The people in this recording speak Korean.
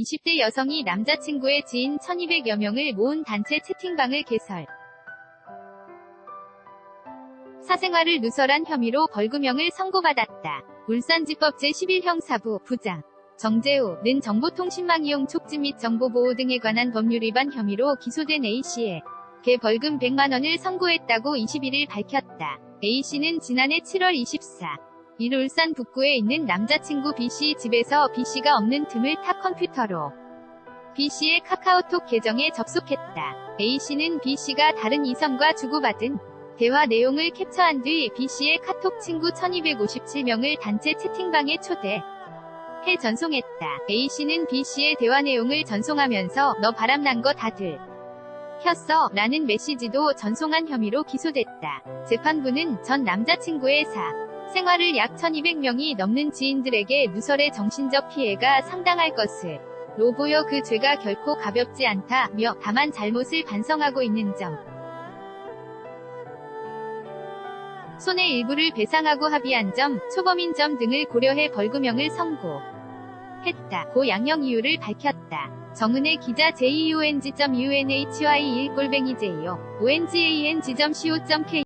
20대 여성이 남자친구의 지인 1200여 명을 모은 단체 채팅방을 개설. 사생활을 누설한 혐의로 벌금형을 선고받았다. 울산지법 제11형사부 부장 정재우는 정보통신망 이용 촉지 및 정보보호 등에 관한 법률 위반 혐의로 기소된 A씨에 개 벌금 100만원을 선고했다고 21일 밝혔다. A씨는 지난해 7월 24. 일 울산 북구에 있는 남자친구 B씨 집에서 B씨가 없는 틈을 타 컴퓨터로 B씨의 카카오톡 계정에 접속했다. A씨는 B씨가 다른 이성과 주고받은 대화 내용을 캡처한 뒤 B씨의 카톡 친구 1257명을 단체 채팅방에 초대. 해 전송했다. A씨는 B씨의 대화 내용을 전송하면서 너 바람난 거 다들 켰어 라는 메시지도 전송한 혐의로 기소됐다. 재판부는 전 남자친구의 사 생활을 약 1200명이 넘는 지인들에게 누설의 정신적 피해가 상당할 것을 로 보여 그 죄가 결코 가볍지 않다며 다만 잘못을 반성하고 있는 점 손해 일부를 배상하고 합의한 점, 초범인 점 등을 고려해 벌금형을 선고했다. 고 양형 이유를 밝혔다. 정은혜 기자 j o n g u n h y 1 골뱅이 j o o n g a n g co.k